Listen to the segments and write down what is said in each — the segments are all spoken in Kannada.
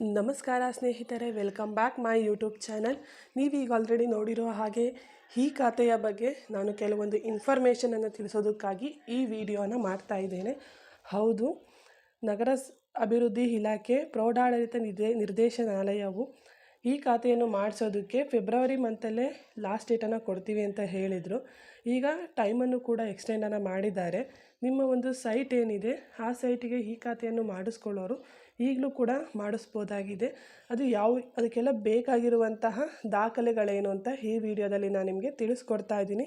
ನಮಸ್ಕಾರ ಸ್ನೇಹಿತರೆ, welcome back my YouTube channel. ನೀವೀಗ ಆಲ್ರೆಡಿ ನೋಡಿರೋ ಹಾಗೆ ಈ ಖಾತೆಯ ಬಗ್ಗೆ ನಾನು ಕೆಲವೊಂದು ಇನ್ಫಾರ್ಮೇಷನನ್ನು ತಿಳಿಸೋದಕ್ಕಾಗಿ ಈ ವಿಡಿಯೋನ ಮಾಡ್ತಾ ಇದ್ದೇನೆ. ಹೌದು, ನಗರ ಅಭಿವೃದ್ಧಿ ಇಲಾಖೆ ಪ್ರೌಢಾಡಳಿತ ನಿರ್ದೇ ನಿರ್ದೇಶನಾಲಯವು ಈ ಖಾತೆಯನ್ನು ಮಾಡಿಸೋದಕ್ಕೆ ಫೆಬ್ರವರಿ ಮಂತಲ್ಲೇ ಲಾಸ್ಟ್ ಡೇಟನ್ನು ಕೊಡ್ತೀವಿ ಅಂತ ಹೇಳಿದರು. ಈಗ ಟೈಮನ್ನು ಕೂಡ ಎಕ್ಸ್ಟೆಂಡನ್ನು ಮಾಡಿದ್ದಾರೆ. ನಿಮ್ಮ ಒಂದು ಸೈಟ್ ಏನಿದೆ, ಆ ಸೈಟಿಗೆ ಈ ಖಾತೆಯನ್ನು ಮಾಡಿಸ್ಕೊಳ್ಳೋರು ಈಗಲೂ ಕೂಡ ಮಾಡಿಸ್ಬೋದಾಗಿದೆ. ಅದು ಯಾವ, ಅದಕ್ಕೆಲ್ಲ ಬೇಕಾಗಿರುವಂತಹ ದಾಖಲೆಗಳೇನು ಅಂತ ಈ ವಿಡಿಯೋದಲ್ಲಿ ನಾನು ನಿಮಗೆ ತಿಳಿಸ್ಕೊಡ್ತಾ ಇದ್ದೀನಿ.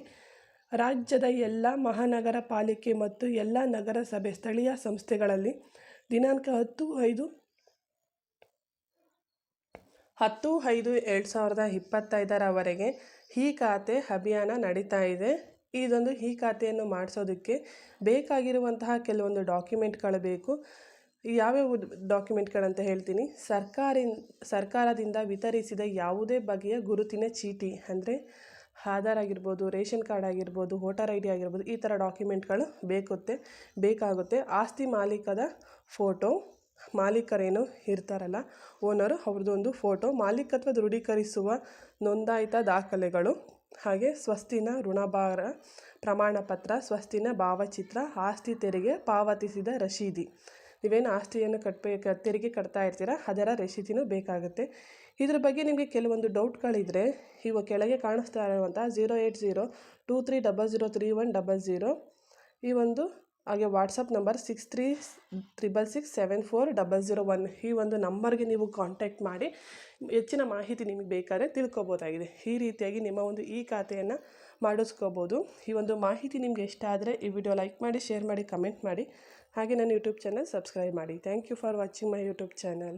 ರಾಜ್ಯದ ಎಲ್ಲ ಮಹಾನಗರ ಪಾಲಿಕೆ ಮತ್ತು ಎಲ್ಲ ನಗರಸಭೆ ಸ್ಥಳೀಯ ಸಂಸ್ಥೆಗಳಲ್ಲಿ ದಿನಾಂಕ ಹತ್ತು ಐದು ಹತ್ತು ಐದು ಎರಡು ಸಾವಿರದ ಇಪ್ಪತ್ತೈದರವರೆಗೆ ಈ ಖಾತೆ ಅಭಿಯಾನ ನಡೀತಾ ಇದೆ. ಇದೊಂದು ಈ ಖಾತೆಯನ್ನು ಮಾಡಿಸೋದಕ್ಕೆ ಬೇಕಾಗಿರುವಂತಹ ಕೆಲವೊಂದು ಡಾಕ್ಯುಮೆಂಟ್ಗಳು ಬೇಕು. ಯಾವ್ಯಾವ ಡಾಕ್ಯುಮೆಂಟ್ಗಳಂತ ಹೇಳ್ತೀನಿ. ಸರ್ಕಾರಿ ಸರ್ಕಾರದಿಂದ ವಿತರಿಸಿದ ಯಾವುದೇ ಬಗೆಯ ಗುರುತಿನ ಚೀಟಿ ಅಂದರೆ ಆಧಾರ್ ಆಗಿರ್ಬೋದು, ರೇಷನ್ ಕಾರ್ಡ್ ಆಗಿರ್ಬೋದು, ವೋಟರ್ ಐ ಡಿ ಆಗಿರ್ಬೋದು ಈ ಥರ ಡಾಕ್ಯುಮೆಂಟ್ಗಳು ಬೇಕುತ್ತೆ ಬೇಕಾಗುತ್ತೆ. ಆಸ್ತಿ ಮಾಲೀಕದ ಫೋಟೋ ಮಾಲೀಕರೇನು ಇರ್ತಾರಲ್ಲ, ಓನರು ಅವ್ರದ್ದು ಒಂದು ಫೋಟೋ. ಮಾಲೀಕತ್ವ ದೃಢೀಕರಿಸುವ ನೋಂದಾಯಿತ ದಾಖಲೆಗಳು, ಹಾಗೆ ಸ್ವಸ್ತಿನ ಋಣಭಾರ ಪ್ರಮಾಣ ಪತ್ರ ಸ್ವಸ್ತಿನ ಭಾವಚಿತ್ರ, ಆಸ್ತಿ ತೆರಿಗೆ ಪಾವತಿಸಿದ ರಶೀದಿ. ನೀವೇನು ಆಸ್ತಿಯನ್ನು ಕಟ್ಟಬೇಕು ತೆರಿಗೆ ಕಟ್ತಾ ಇರ್ತೀರ? ಅದರ ರಶೀದಿನೂ ಬೇಕಾಗುತ್ತೆ. ಇದ್ರ ಬಗ್ಗೆ ನಿಮಗೆ ಕೆಲವೊಂದು ಡೌಟ್ಗಳಿದ್ರೆ ಇವು ಕೆಳಗೆ ಕಾಣಿಸ್ತಾ ಇರುವಂಥ zero eight zero two three double zero three one double zero ಈ ಒಂದು ಹಾಗೆ WhatsApp number six three triple six seven four double zero one ಈ ಒಂದು ನಂಬರ್ಗೆ ನೀವು ಕಾಂಟ್ಯಾಕ್ಟ್ ಮಾಡಿ. ಹೆಚ್ಚಿನ ಮಾಹಿತಿ ನಿಮಗೆ ಬೇಕಾದರೆ ತಿಳ್ಕೊಬೋದಾಗಿದೆ. ಈ ರೀತಿಯಾಗಿ ನಿಮ್ಮ ಒಂದು ಈ ಖಾತೆಯನ್ನು ಮಾಡಿಸ್ಕೋಬೋದು. ಈ ಒಂದು ಮಾಹಿತಿ ನಿಮಗೆ ಇಷ್ಟ ಆದರೆ ಈ ವಿಡಿಯೋ ಲೈಕ್ ಮಾಡಿ, ಶೇರ್ ಮಾಡಿ, ಕಮೆಂಟ್ ಮಾಡಿ. ಹಾಗೆ ನನ್ನ ಯೂಟ್ಯೂಬ್ ಚಾನಲ್ ಸಬ್ಸ್ಕ್ರೈಬ್ ಮಾಡಿ. Thank you for watching my YouTube channel.